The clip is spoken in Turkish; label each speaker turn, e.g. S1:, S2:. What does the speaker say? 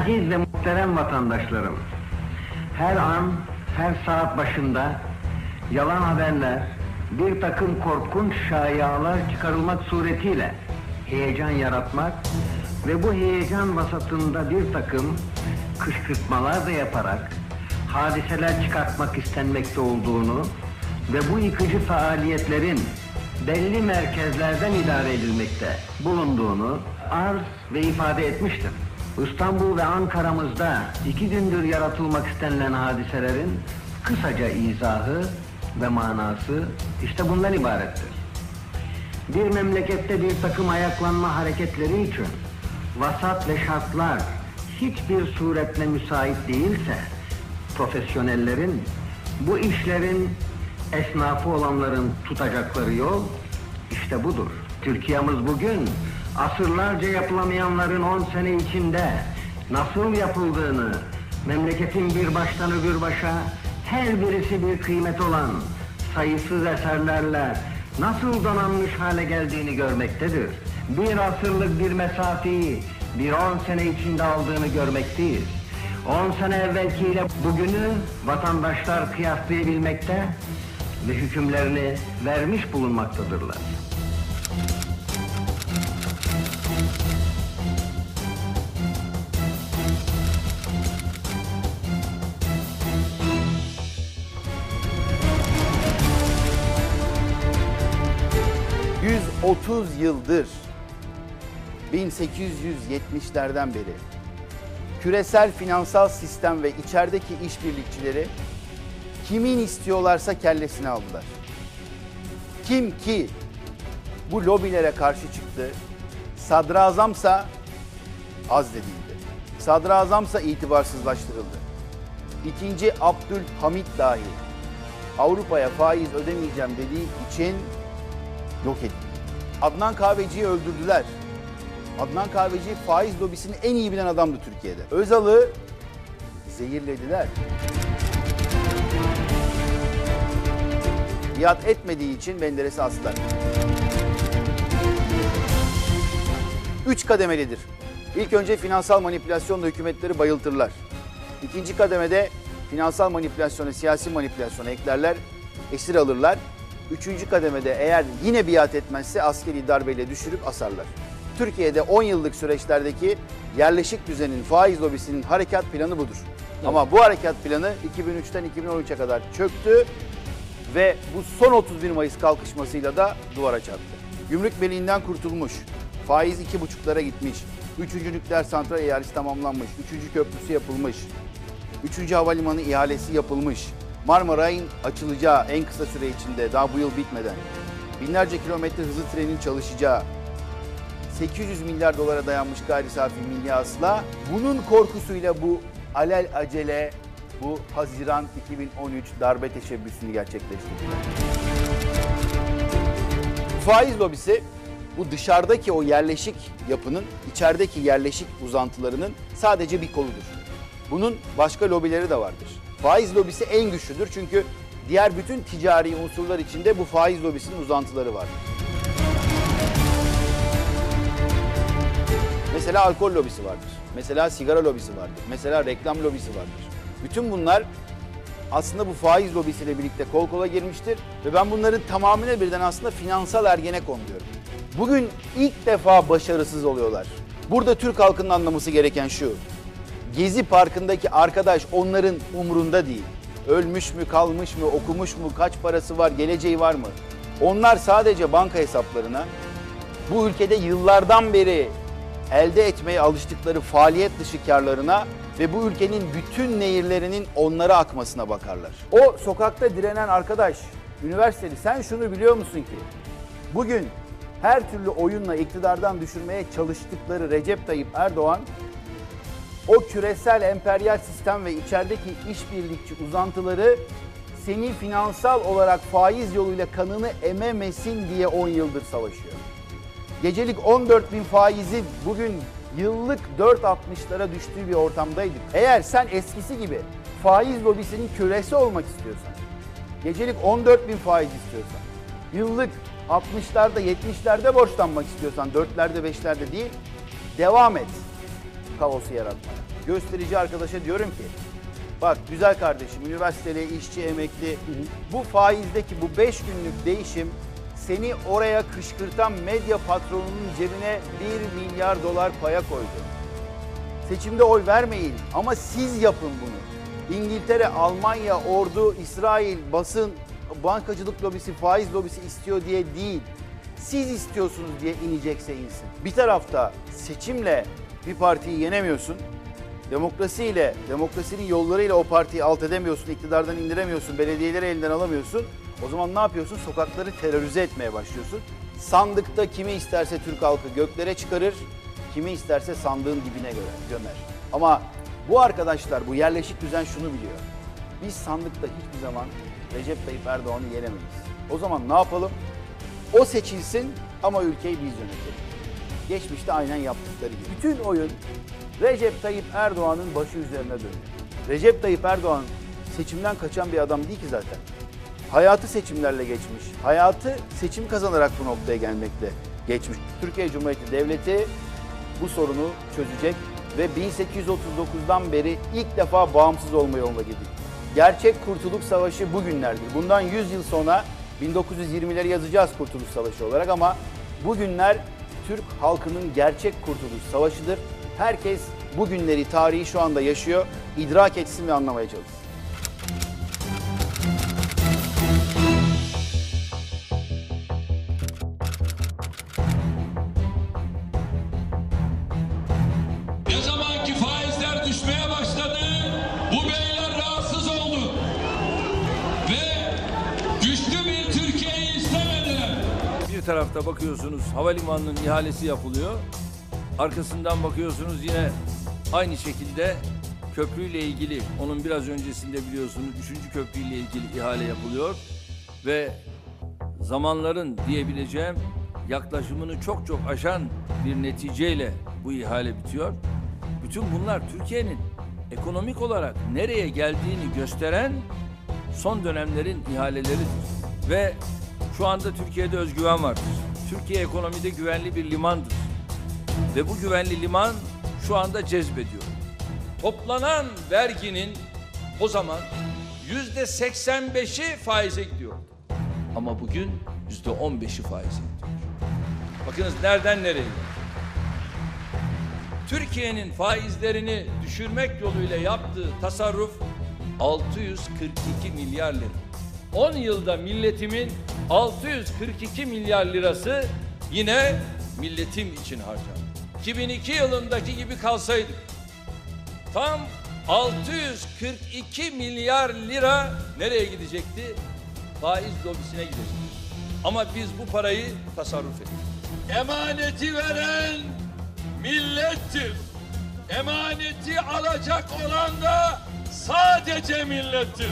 S1: Aziz ve muhterem vatandaşlarım, her an, her saat başında yalan haberler, bir takım korkunç şayialar çıkarılmak suretiyle heyecan yaratmak ve bu heyecan vasatında bir takım kışkırtmalar da yaparak hadiseler çıkartmak istenmekte olduğunu ve bu yıkıcı faaliyetlerin belli merkezlerden idare edilmekte bulunduğunu arz ve ifade etmiştim. İstanbul ve Ankara'mızda iki gündür yaratılmak istenilen hadiselerin kısaca izahı ve manası işte bundan ibarettir. Bir memlekette bir takım ayaklanma hareketleri için vasat ve şartlar hiçbir suretle müsait değilse profesyonellerin bu işlerin esnafı olanların tutacakları yol işte budur. Türkiye'miz bugün asırlarca yapılamayanların 10 sene içinde nasıl yapıldığını memleketin bir baştan öbür başa her birisi bir kıymet olan sayısız eserlerle nasıl donanmış hale geldiğini görmektedir. Bir asırlık bir mesafeyi bir 10 sene içinde aldığını görmekteyiz. 10 sene evvelkiyle bugünü vatandaşlar kıyaslayabilmekte ve hükümlerini vermiş bulunmaktadırlar.
S2: ...130 yıldır... ...1870'lerden beri... ...küresel finansal sistem ve içerideki işbirlikçileri... ...kimin istiyorlarsa kellesini aldılar. Kim ki bu lobilere karşı çıktı... ...sadrazamsa azledildi. Sadrazamsa itibarsızlaştırıldı. İkinci Abdülhamit dahi Avrupa'ya faiz ödemeyeceğim dediği için yok edildi. Adnan Kahveci'yi öldürdüler. Adnan Kahveci faiz lobisini en iyi bilen adamdı Türkiye'de. Özal'ı zehirlediler. Biat etmediği için Menderes'i astılar. Üç kademelidir. İlk önce finansal manipülasyonla hükümetleri bayıltırlar. İkinci kademede finansal manipülasyonu, siyasi manipülasyonu eklerler, esir alırlar. Üçüncü kademede eğer yine biat etmezse askeri darbeyle düşürüp asarlar. Türkiye'de 10 yıllık süreçlerdeki yerleşik düzenin, faiz lobisinin harekat planı budur. Ama bu harekat planı 2003'ten 2013'e kadar çöktü ve bu son 31 Mayıs kalkışmasıyla da duvara çarptı. Gümrük Birliği'nden kurtulmuş, faiz iki buçuklara gitmiş, üçüncü nükleer santral ihalesi tamamlanmış, üçüncü köprüsü yapılmış, üçüncü havalimanı ihalesi yapılmış, Marmaray'ın açılacağı en kısa süre içinde daha bu yıl bitmeden, binlerce kilometre hızlı trenin çalışacağı, 800 milyar dolara dayanmış gayri safi milli hasıla, bunun korkusuyla bu alel acele bu Haziran 2013 darbe teşebbüsünü gerçekleştirdiler. Faiz lobisi bu dışarıdaki o yerleşik yapının içerideki yerleşik uzantılarının sadece bir koludur. Bunun başka lobileri de vardır. Faiz lobisi en güçlüdür çünkü diğer bütün ticari unsurlar içinde bu faiz lobisinin uzantıları vardır. Mesela alkol lobisi vardır. Mesela sigara lobisi vardır. Mesela reklam lobisi vardır. Bütün bunlar aslında bu faiz lobisiyle birlikte kol kola girmiştir ve ben bunların tamamına birden aslında finansal ergenekon diyorum. Bugün ilk defa başarısız oluyorlar. Burada Türk halkının anlaması gereken şu. Gezi Parkı'ndaki arkadaş onların umrunda değil. Ölmüş mü, kalmış mı, okumuş mu, kaç parası var, geleceği var mı? Onlar sadece banka hesaplarına, bu ülkede yıllardan beri elde etmeye alıştıkları faaliyet dışı karlarına ve bu ülkenin bütün nehirlerinin onlara akmasına bakarlar. O sokakta direnen arkadaş, üniversiteli sen şunu biliyor musun ki? Bugün her türlü oyunla iktidardan düşürmeye çalıştıkları Recep Tayyip Erdoğan o küresel emperyal sistem ve içerideki işbirlikçi uzantıları seni finansal olarak faiz yoluyla kanını ememesin diye 10 yıldır savaşıyor. Gecelik 14 bin faizi bugün yıllık 4.60'lara düştüğü bir ortamdaydık. Eğer sen eskisi gibi faiz lobisinin kölesi olmak istiyorsan, gecelik 14 bin faiz istiyorsan, yıllık 60'larda 70'lerde borçlanmak istiyorsan 4'lerde 5'lerde değil, devam et kaosu yaratmaya. Gösterici arkadaşa diyorum ki, bak güzel kardeşim, üniversiteli, işçi, emekli, bu faizdeki bu 5 günlük değişim seni oraya kışkırtan medya patronunun cebine 1 milyar dolar paya koydu. Seçimde oy vermeyin ama siz yapın bunu. İngiltere, Almanya, ordu, İsrail, basın, bankacılık lobisi, faiz lobisi istiyor diye değil. Siz istiyorsunuz diye inecekse insin. Bir tarafta seçimle bir partiyi yenemiyorsun. Demokrasiyle, demokrasinin yollarıyla o partiyi alt edemiyorsun, iktidardan indiremiyorsun, belediyeleri elinden alamıyorsun. O zaman ne yapıyorsun? Sokakları terörize etmeye başlıyorsun. Sandıkta kimi isterse Türk halkı göklere çıkarır, kimi isterse sandığın dibine göre gömer. Ama bu arkadaşlar, bu yerleşik düzen şunu biliyor. Biz sandıkta hiçbir zaman Recep Tayyip Erdoğan'ı yenemeyiz. O zaman ne yapalım? O seçilsin ama ülkeyi biz yönetelim. Geçmişte aynen yaptıkları gibi. Bütün oyun Recep Tayyip Erdoğan'ın başı üzerine dönüyor. Recep Tayyip Erdoğan seçimden kaçan bir adam değil ki zaten. Hayatı seçimlerle geçmiş. Hayatı seçim kazanarak bu noktaya gelmekle geçmiş. Türkiye Cumhuriyeti Devleti bu sorunu çözecek ve 1839'dan beri ilk defa bağımsız olma yoluna gidiyor. Gerçek Kurtuluş Savaşı bugünlerdir. Bundan 100 yıl sonra 1920'leri yazacağız Kurtuluş Savaşı olarak ama bugünler Türk halkının gerçek Kurtuluş Savaşı'dır. Herkes bu günleri, tarihi şu anda yaşıyor. idrak etsin ve anlamaya çalışsın.
S3: Tarafta bakıyorsunuz havalimanının ihalesi yapılıyor. Arkasından bakıyorsunuz yine aynı şekilde köprüyle ilgili onun biraz öncesinde biliyorsunuz 3. köprüyle ilgili ihale yapılıyor ve zamanların diyebileceğim yaklaşımını çok çok aşan bir neticeyle bu ihale bitiyor. Bütün bunlar Türkiye'nin ekonomik olarak nereye geldiğini gösteren son dönemlerin ihaleleridir. Ve şu anda Türkiye'de özgüven vardır. Türkiye ekonomide güvenli bir limandır. Ve bu güvenli liman şu anda cezbediyor. Toplanan verginin o zaman yüzde 85'i faize gidiyor. Ama bugün yüzde 15'i faize gidiyor. Bakınız nereden nereye? Türkiye'nin faizlerini düşürmek yoluyla yaptığı tasarruf 642 milyar lira. 10 yılda milletimin 642 milyar lirası yine milletim için harcandı. 2002 yılındaki gibi kalsaydık tam 642 milyar lira nereye gidecekti? Faiz lobisine gidecekti. Ama biz bu parayı tasarruf ettik.
S4: Emaneti veren millettir. Emaneti alacak olan da sadece millettir.